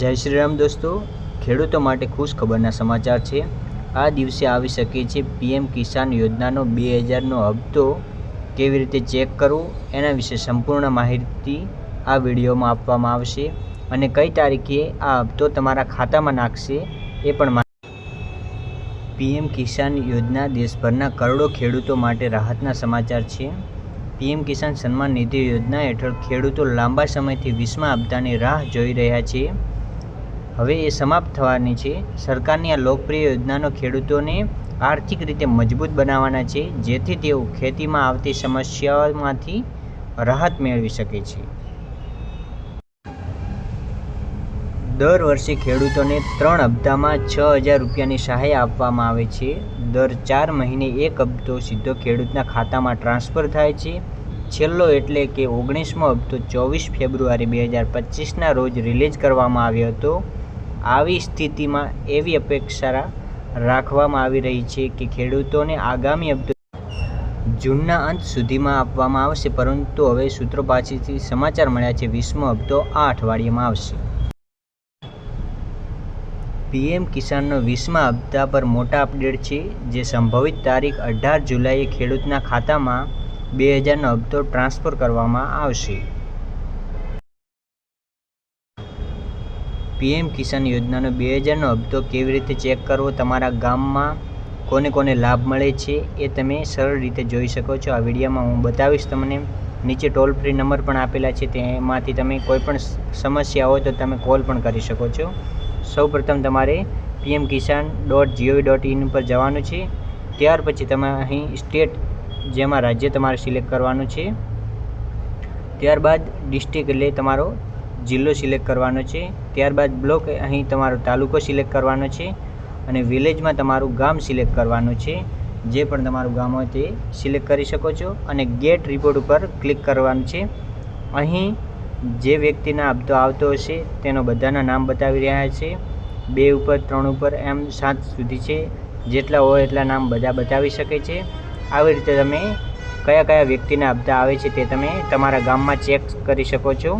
જય શ્રી રામ દોસ્તો. ખેડૂતો માટે ખુશ ખબરના સમાચાર છે. આ દિવસે આવી શકે છે પીએમ કિસાન યોજનાનો બે હજારનો હપ્તો. કેવી રીતે ચેક કરવો? એના વિશે સંપૂર્ણ માહિતી આ વિડીયોમાં આપવામાં આવશે. અને કઈ તારીખે આ હપ્તો તમારા ખાતામાં નાખશે એ પણ પીએમ કિસાન યોજના દેશભરના કરોડો ખેડૂતો માટે રાહતના સમાચાર છે. પીએમ કિસાન સન્માન નિધિ યોજના હેઠળ ખેડૂતો લાંબા સમયથી વીસમા હપ્તાની રાહ જોઈ રહ્યા છે. હવે એ સમાપ્ત થવાની છે. સરકારની આ લોકપ્રિય યોજનાનો ખેડૂતોને આર્થિક રીતે મજબૂત બનાવવાના છે, જેથી તેઓ ખેતીમાં આવતી સમસ્યાઓમાંથી રાહત મેળવી શકે છે. દર વર્ષે ખેડૂતોને ત્રણ હપ્તામાં છ હજાર રૂપિયાની સહાય આપવામાં આવે છે. દર ચાર મહિને એક હપ્તો સીધો ખેડૂતના ખાતામાં ટ્રાન્સફર થાય છે. છેલ્લો એટલે કે ઓગણીસમો હપ્તો ચોવીસ ફેબ્રુઆરી બે હજાર પચીસના રોજ રિલીઝ કરવામાં આવ્યો હતો. આવી સ્થિતિમાં એવી અપેક્ષા રાખવામાં આવી રહી છે કે ખેડૂતોને આગામી હપ્તો જૂનના અંત સુધીમાં આપવામાં આવશે, પરંતુ હવે સૂત્રો પાસેથી સમાચાર મળ્યા છે. વીસમો હપ્તો આ અઠવાડિયામાં આવશે. પીએમ કિસાનનો વીસમા હપ્તા પર મોટા અપડેટ છે, જે સંભવિત તારીખ અઢાર જુલાઈએ ખેડૂતના ખાતામાં બે હજારનો હપ્તો ટ્રાન્સફર કરવામાં આવશે. પીએમ કિસાન યોજનાનો બે હજારનો હપ્તો કેવી રીતે ચેક કરવો? તમારા ગામમાં કોને કોને લાભ મળે છે? એ તમે સરળ રીતે જોઈ શકો છો. આ વિડીયોમાં હું બતાવીશ તમને. નીચે ટોલ ફ્રી નંબર પણ આપેલા છે. તેમાંથી તમે કોઈ પણ સમસ્યા હોય તો તમે કોલ પણ કરી શકો છો. સૌપ્રથમ તમારે PM Kisan dot GOV dot in પર જવાનું છે. ત્યાર પછી તમે અહીં સ્ટેટ જેમાં રાજ્ય તમારે સિલેક્ટ કરવાનું છે. ત્યારબાદ ડિસ્ટ્રિક્ટ એટલે તમારો જિલ્લો સિલેક્ટ કરવાનો છે. ત્યારબાદ બ્લોક અહીં તમારો તાલુકો સિલેક્ટ કરવાનો છે અને વિલેજમાં તમારું ગામ સિલેક્ટ કરવાનું છે. જે પણ તમારું ગામ હોય તે સિલેક્ટ કરી શકો છો અને ગેટ રિપોર્ટ ઉપર ક્લિક કરવાનું છે. અહીં જે વ્યક્તિના હપ્તો આવતો હશે તેનો બધાના નામ બતાવી રહ્યા છે. બે ઉપર, ત્રણ ઉપર, એમ સાત સુધી છે. જેટલા હોય એટલા નામ બધા બતાવી શકે છે. આવી રીતે તમે કયા કયા વ્યક્તિના હપ્તા આવે છે તે તમે તમારા ગામમાં ચેક કરી શકો છો.